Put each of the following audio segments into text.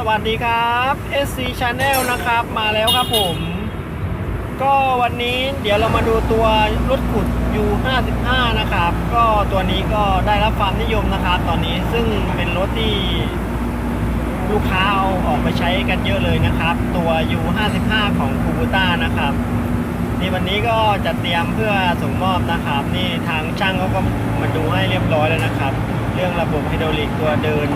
สวัสดีครับ SC Channel นะครับมาแล้วครับผม ก็วันนี้เดี๋ยวเรามาดูตัวรถขุด U55 นะครับ ก็ตัวนี้ก็ได้รับความนิยมนะครับตอนนี้ซึ่งเป็นรถที่ลูกค้าเอาออกไปใช้กันเยอะเลยนะครับ ตัว U55 ของ k u b u t a นะครับนี่วันนี้ก็จะเตรียมเพื่อส่งมอบนะครับ นี่ทางช่างเขาก็มาดูให้เรียบร้อยแล้วนะครับ เรื่องระบบไฮดรอลิกตัวเดิน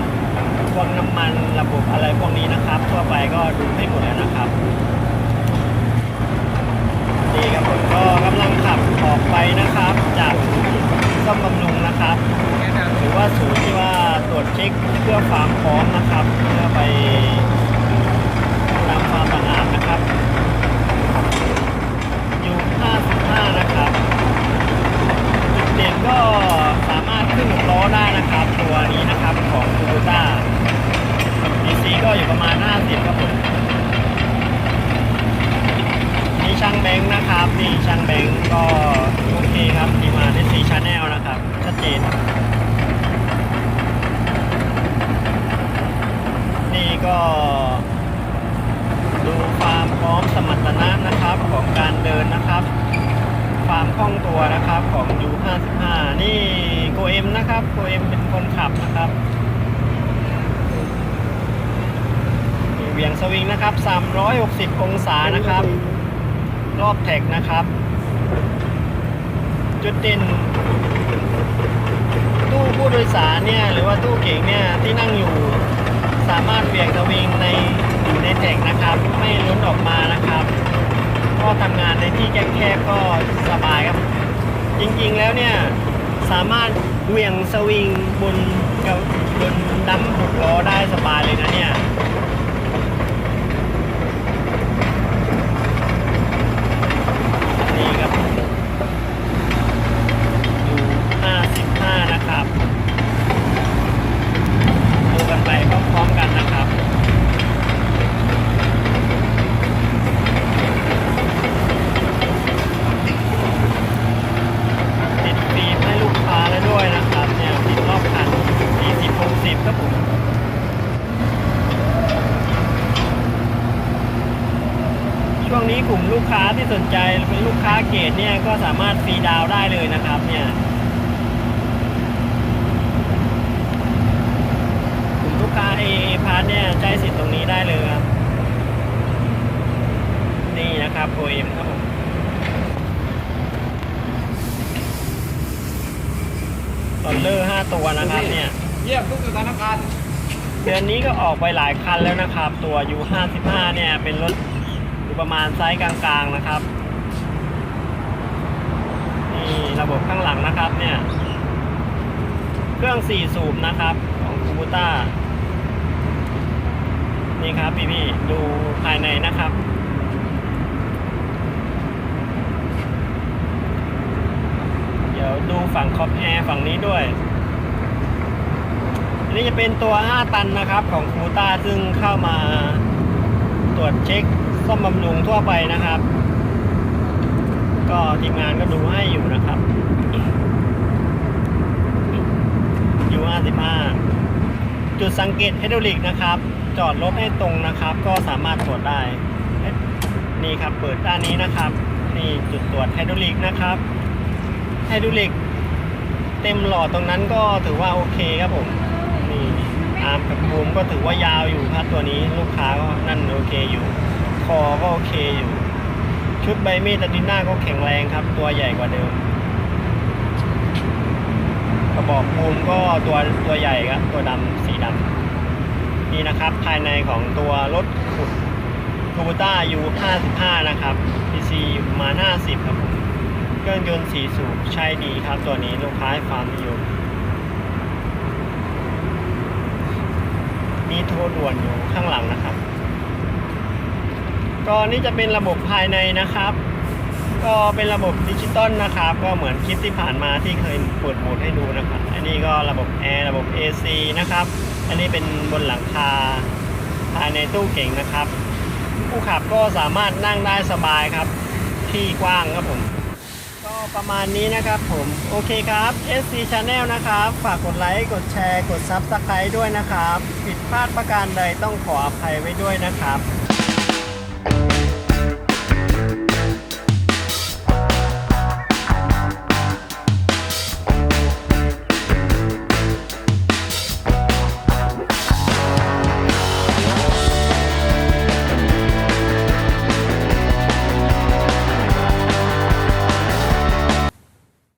พวกน้ำมันระบบอะไรพวกนี้นะครับ ทั่วไปก็ดูให้หมดแล้วนะครับดีครับผมก็กำลังขับออกไปนะครับ จากซ่อมบำรุงนะครับหรือว่าศูนย์ที่ว่าตรวจเช็คเพื่อความพร้อมนะครับเพื่อไปตามความสะอาดนะครับ อยู่ 55 นะครับ จุดเด่นก็สามารถขึ้นหกล้อได้นะครับ ตัวนี้นะครับของ t o y o t a DC ก็อยู่ประมาณ 50 ครับผมนี่ช่างแบงค์นะครับนี่ช่างแบงค์ก็โอเคครับทีมา DC Channel นะครับ ชัดเจน นี่ก็ ดูความพร้อมสมรรถนะนะครับของการเดินนะครับความคล่องตัวนะครับของ U55 นี่โกเอ็มนะครับโกเอ็มเป็นคนขับนะครับนี่เห วียงสวิงนะครับ 360 องศานะครับ รอบแท็กนะครับ จุดเด่นตู้ผู้โดยสารเนี่ยหรือว่าตู้เก๋งเนี่ยที่นั่งอยู่สามารถเหวี่ยงสวิงในอยู่ในแท็กนะครับ ไม่ล้นออกมานะครับ ก็ทำงานในที่แคบๆก็สบายครับ จริงๆแล้วเนี่ยสามารถเหวี่ยงสวิงบนกับบนดัมหกล้อได้สบายเลยนะเนี่ย นี่ครับอยู่ 55 นะครับ ดูกันไปพร้อมๆกันนะครับ ติดฟิล์มให้ลูกค้าแล้วด้วยนะครับ เนี่ยติดรอบคัน40 60ครับผม ช่วง นี้กลุ่มลูกค้าที่สนใจเป็นลูกค้าเกตเนี่ยก็สามารถฟรีดาวน์ได้เลยนะครับเนี่ยกลุ่มลูกค้า AA พาร์ทเนี่ยใช้สิทธิ์ตรงนี้ได้เลยครับ นี่นะครับโ m ครับผมตอนเลอร์5ตัวนะครับเนี่ย เยี่ยมทุกสถานการณ์เดือนนี้ก็ออกไปหลายคันแล้วนะครับ ตัว U55 เนี่ยเป็นรถ อยู่ประมาณไซส์กลางๆนะครับนี่ระบบข้างหลังนะครับเนี่ยเครื่อง4สูบนะครับของคูบูต้านี่ครับพี่ๆดูภายในนะครับเดี๋ยวดูฝั่งคอปแอร์ฝั่งนี้ด้วยอันนี้จะเป็นตัว 5 ตันนะครับของคูต้าซึ่งเข้ามาตรวจเช็ค ซ่อมบำรุงทั่วไปนะครับ ก็ทีมงานก็ดูให้อยู่นะครับอยู่55จุดสังเกตไฮดรอลิกนะครับ จอดรถให้ตรงนะครับ ก็สามารถตรวจได้ นี่ครับเปิดด้านนี้นะครับ นี่จุดตรวจไฮดรอลิกนะครับไฮดรอลิกเต็มหลอดตรงนั้นก็ถือว่าโอเคครับผมนี่อาร์มกับบูมก็ถือว่ายาวอยู่ครับตัวนี้ลูกค้าก็นั่นโอเคอยู่ คอก็โอเคอยู่ ชุดใบมีดตัดินหน้าก็แข็งแรงครับ ตัวใหญ่กว่าเดิม กระบอกบูมก็ตัวตัวใหญ่ครับตัวดำสีดำนี่นะครับ ภายในของตัวรถขุดคูบูต้า U55 นะครับ PC อยู่ประมาณ 50 ครับผมเครื่องยนต์สีสูบใช่ดีครับ ตัวนี้ลูกค้าให้ความนิยมมีโทรด่วนอยู่ข้างหลังนะครับ ก็นี่จะเป็นระบบภายในนะครับ ก็เป็นระบบดิจิตอลนะครับ ก็เหมือนคลิปที่ผ่านมาที่เคยเปิดโหมดให้ดูนะครับ อันนี้ก็ระบบแอร์ระบบ AC นะครับ อันนี้เป็นบนหลังคาภายในตู้เก่งนะครับ ผู้ขับก็สามารถนั่งได้สบายครับ ที่กว้างครับผม ก็ประมาณนี้นะครับผม โอเคครับ SC Channel นะครับ ฝากกดไลค์ กดแชร์ กด Subscribe ด้วยนะครับ ผิดพลาดประการใดต้องขออภัยไว้ด้วยนะครับ